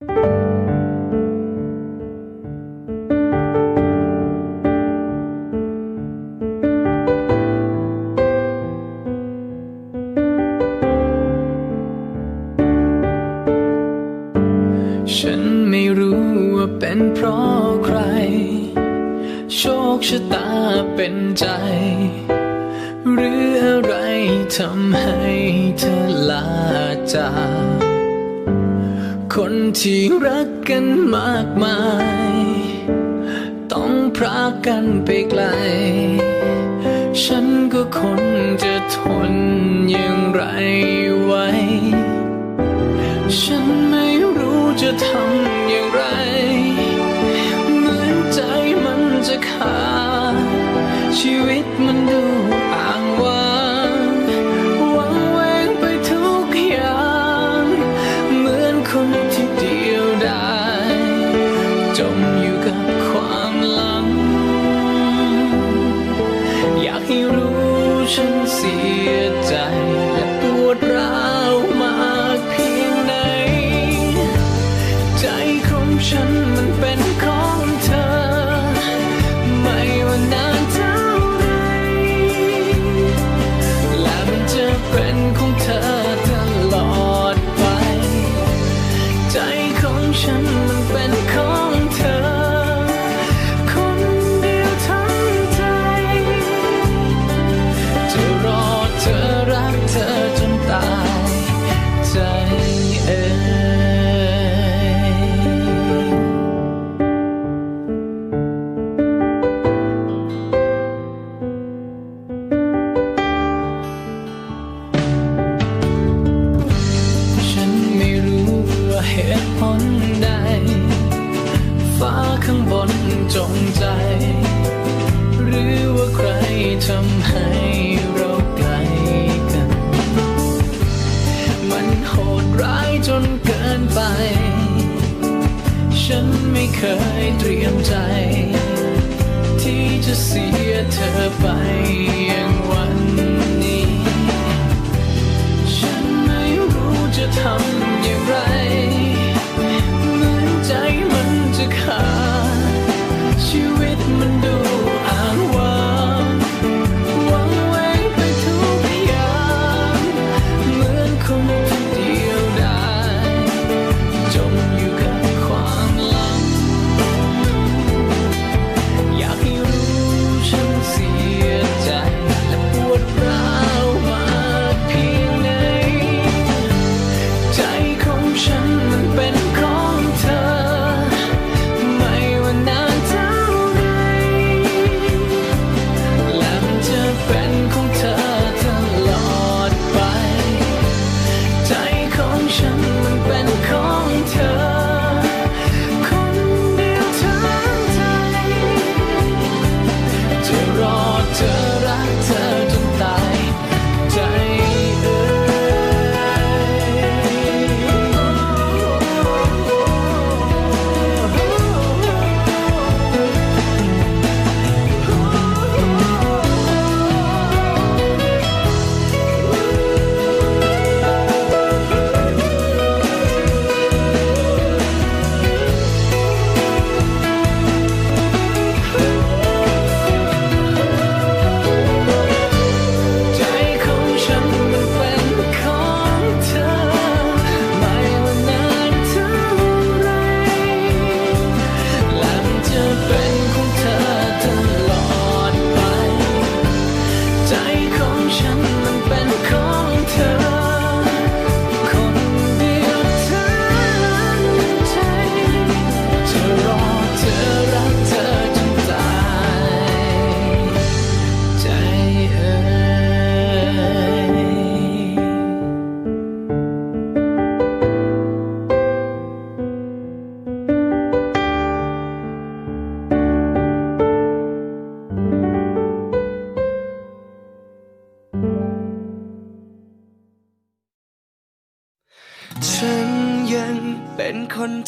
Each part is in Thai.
ฉันไม่รู้ว่าเป็นเพราะใคร โชคชะตาเป็นใจ หรืออะไรทำให้เธอลาจาก คนที่รักกันมากมาย ต้องพรากันไปไกล ฉันก็คงจะทนอย่างไรไว้ ฉันไม่รู้จะทำอย่างไร เหมือนใจมันจะขาดชีวิตมันดู จนเกินไป ฉันไม่เคยเตรียมใจ ที่จะเสียเธอไปอย่างวันนี้ ฉันไม่รู้จะทำ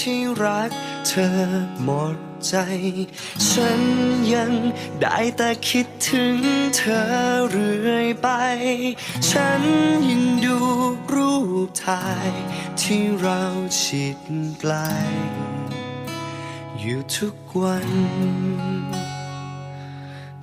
ที่รักเธอหมดใจ ฉันยังได้แต่คิดถึงเธอเรื่อยไป ฉันยังดูรูปถ่ายที่เราชิดไกล อยู่ทุกวัน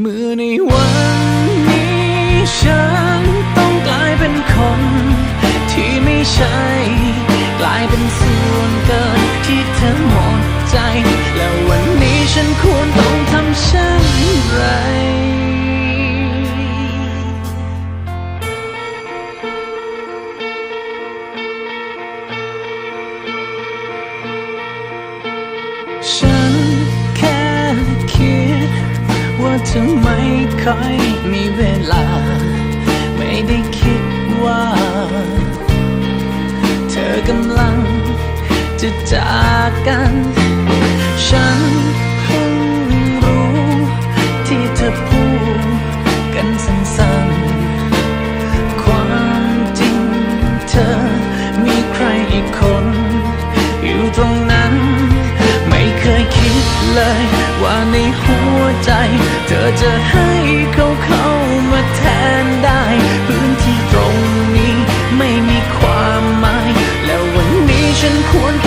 เมื่อในวันนี้ฉันต้องกลายเป็นคน ที่ไม่ใช่ กลายเป็นส่วนเกินที่เธอหมดใจ แล้ววันนี้ฉันควรต้องทำเช่น ค่อยมีเวลา ไม่ได้คิดว่า เธอกำลังจะจากกัน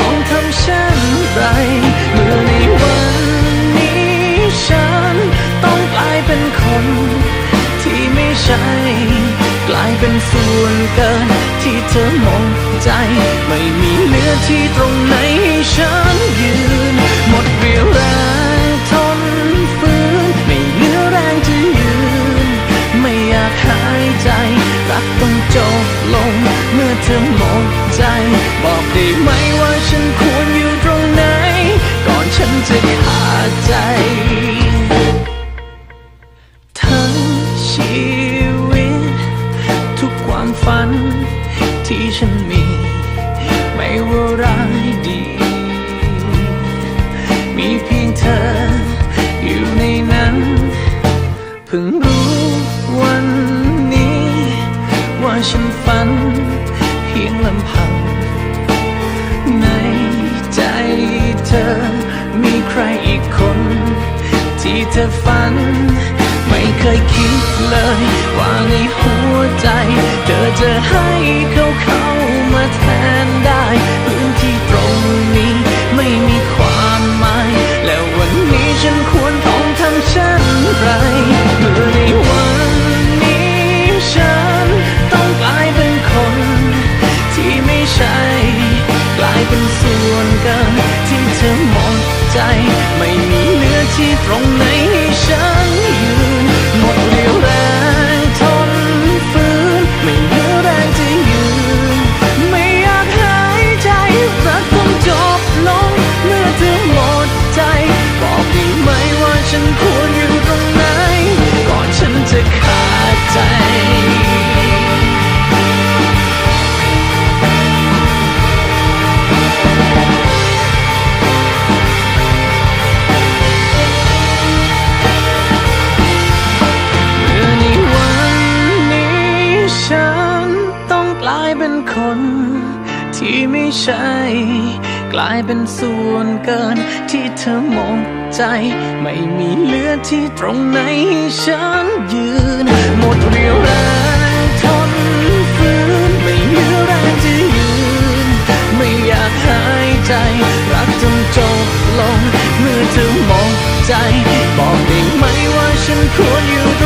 องทำเช่นไรเมื่อในวันนี้ฉันต้องกลายเป็นคน ที่ไม่ใช่ กลายเป็นส่วนเกิน ที่เธอมองใจ ไม่มีเหลือที่ตรงไหนให้ฉันยืน หมดเรียวแรงทนฝืนไม่เหลือแรงจะยืน ไม่อยากหายใจรักต้องจบลง เมื่อเธอหมดใจ บอกได้ไหมว่าฉันควรอยู่ตรงไหน ก่อนฉันจะขาดใจ ทั้งชีวิต ทุกความฝันที่ฉันมี ไม่ว่าร้ายดี มีเพียงเธออยู่ในนั้น เพิ่ง เธอฝัน ไม่เคยคิดเลย ว่าในหัวใจ เธอจะให้เขาเข้ามาแทนได้พื้นที่ตรงนี้ไม่มีความหมาย แล้ววันนี้ฉันควรต้องทำเช่นไรเมื่อในวันนี้ฉันต้องกลายเป็นคน ที่ไม่ใช่ กลายเป็นส่วนเกินที่เธอหมดใจ ไม่มีเหลือที่ตรงไหน ลายเป็นส่วนเกินที่เธอมองใจ ไม่มีเหลือที่ตรงไหนให้ฉันยืน หมดเรียวแรงทนฝืนไม่เหลือแรงจะยืน ไม่อยากหายใจ รักจนจบลง เมื่อเธอมองใจ บอกได้ไหมว่าฉันควรอยู่